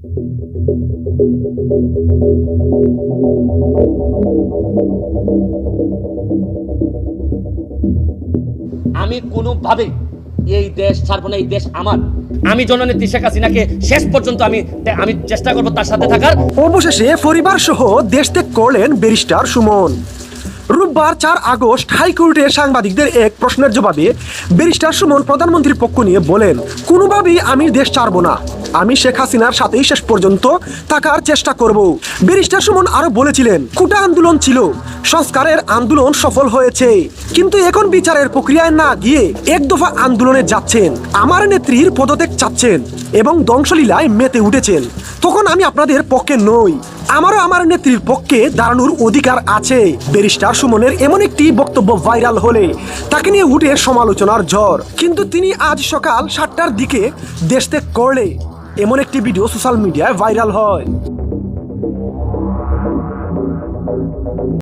আমি কোনোভাবে এই দেশ ছাড়বো না, এই দেশ আমার। আমি জননেত্রী শেখ হাসিনাকে শেষ পর্যন্ত আমি আমি চেষ্টা করব তার সাথে থাকার। অবশেষে পরিবার সহ দেশ ত্যাগ করলেন ব্যারিস্টার সুমন। রোববার চার আগস্ট হাইকোর্টে সাংবাদিকদের এক প্রশ্নের জবাবে ব্যারিস্টার সুমন প্রধানমন্ত্রীর পক্ষ নিয়ে বলেন, কোনোভাবেই আমি দেশ ছাড়ব না। আমি শেখ হাসিনার সাথেই শেষ পর্যন্ত থাকার চেষ্টা করব। ব্যারিস্টার সুমন আরও বলেছিলেন কুটা আন্দোলন ছিল, সংস্কারের আন্দোলন সফল হয়েছে, কিন্তু এখন বিচারের প্রক্রিয়ায় না গিয়ে এক দফা আন্দোলনে যাচ্ছেন। আমার নেত্রীর পদত্যাগ চাচ্ছেন এবং ধ্বংসলীলায় মেতে উঠেছেন। তখন আমি আপনাদের পক্ষে নই, আমারও আমার নেত্রীর পক্ষে দাঁড়ানোর অধিকার আছে। ব্যারিস্টার সুমনের এমন একটি বক্তব্য ভাইরাল হলে তাকে নিয়ে উঠে সমালোচনার ঝড়। কিন্তু তিনি আজ সকাল সাতটার দিকে দেশ ত্যাগ করলে। এমন একটি ভিডিও সোশ্যাল মিডিয়ায় ভাইরাল হয়।